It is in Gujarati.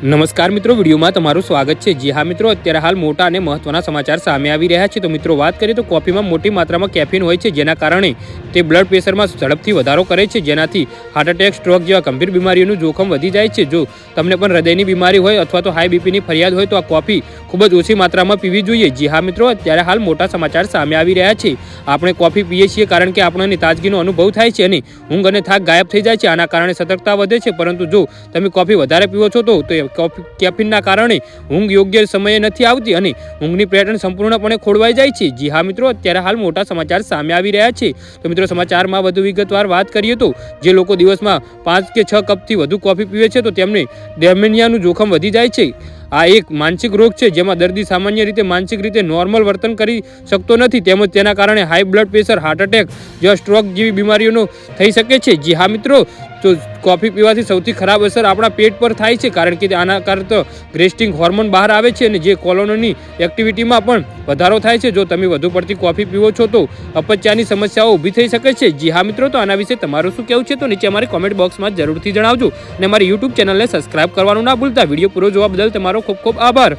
નમસ્કાર મિત્રો, વિડીયોમાં તમારું સ્વાગત છે. જી હા મિત્રો, અત્યારે હાલ મોટા અને મહત્વના સમાચાર સામે આવી રહ્યા છે. તો મિત્રો, વાત કરીએ તો કોફીમાં મોટી માત્રામાં કેફીન હોય છે, જેના કારણે તે બ્લડ પ્રેશરમાં ઝડપથી વધારો કરે છે. જેનાથી હાર્ટ એટેક સ્ટ્રોક જેવા ગંભીર બીમારીઓનું જોખમ વધી જાય છે. જો તમને પણ હૃદયની બીમારી હોય અથવા તો હાઈ બીપીની ફરિયાદ હોય, તો આ કોફી ખૂબ જ ઓછી માત્રામાં પીવી જોઈએ. જી હા મિત્રો, અત્યારે હાલ મોટા સમાચાર સામે આવી રહ્યા છે. આપણે કોફી પીએ છીએ કારણ કે આપણને તાજગીનો અનુભવ થાય છે અને ઊંઘ અને થાક ગાયબ થઈ જાય છે. આના કારણે સતર્કતા વધે છે. પરંતુ જો તમે કોફી વધારે પીવો છો તો તો કોફી કેફીનના કારણે ઊંઘ યોગ્ય સમયે નથી આવતી અને ઊંઘની પેટર્ન સંપૂર્ણપણે ખોળવાઈ જાય છે. જી હા મિત્રો, અત્યારે હાલ મોટા સમાચાર સામે આવી રહ્યા છે. તો મિત્રો, સમાચારમાં વધુ વિગતવાર વાત કરીએ તો જે લોકો દિવસમાં પાંચ કે છ કપથી વધુ કોફી પીવે છે તો તેમને ડેમેનિયાનું જોખમ વધી જાય છે. આ એક માનસિક રોગ છે જેમાં દર્દી સામાન્ય રીતે માનસિક રીતે નોર્મલ વર્તન કરી શકતો નથી, તેમજ તેના કારણે high blood pressure heart attack જેવા સ્ટ્રોક જેવી બીમારીઓનો થઈ શકે છે. જી હા મિત્રો તો કોફી પીવાથી સૌથી ખરાબ અસર આપણા પેટ પર થાય છે, કારણ કે આના કારણે તો ગ્રેસ્ટિંગ હોર્મોન બહાર આવે છે અને જે કોલોનની એક્ટિવિટીમાં પણ વધારો થાય છે. જો તમે વધુ પડતી કોફી પીવો છો તો અપચાની સમસ્યાઓ ઊભી થઈ શકે છે. જી હા મિત્રો, તો આના વિશે તમારું શું કહેવું છે તો નીચે અમારી કોમેન્ટ બોક્સમાં જરૂરથી જણાવજો. અને અમારી યુટ્યુબ ચેનલને સબસ્ક્રાઇબ કરવાનું ના ભૂલતા. વીડિયો પૂરો જોવા બદલ તમારો ખૂબ ખૂબ આભાર.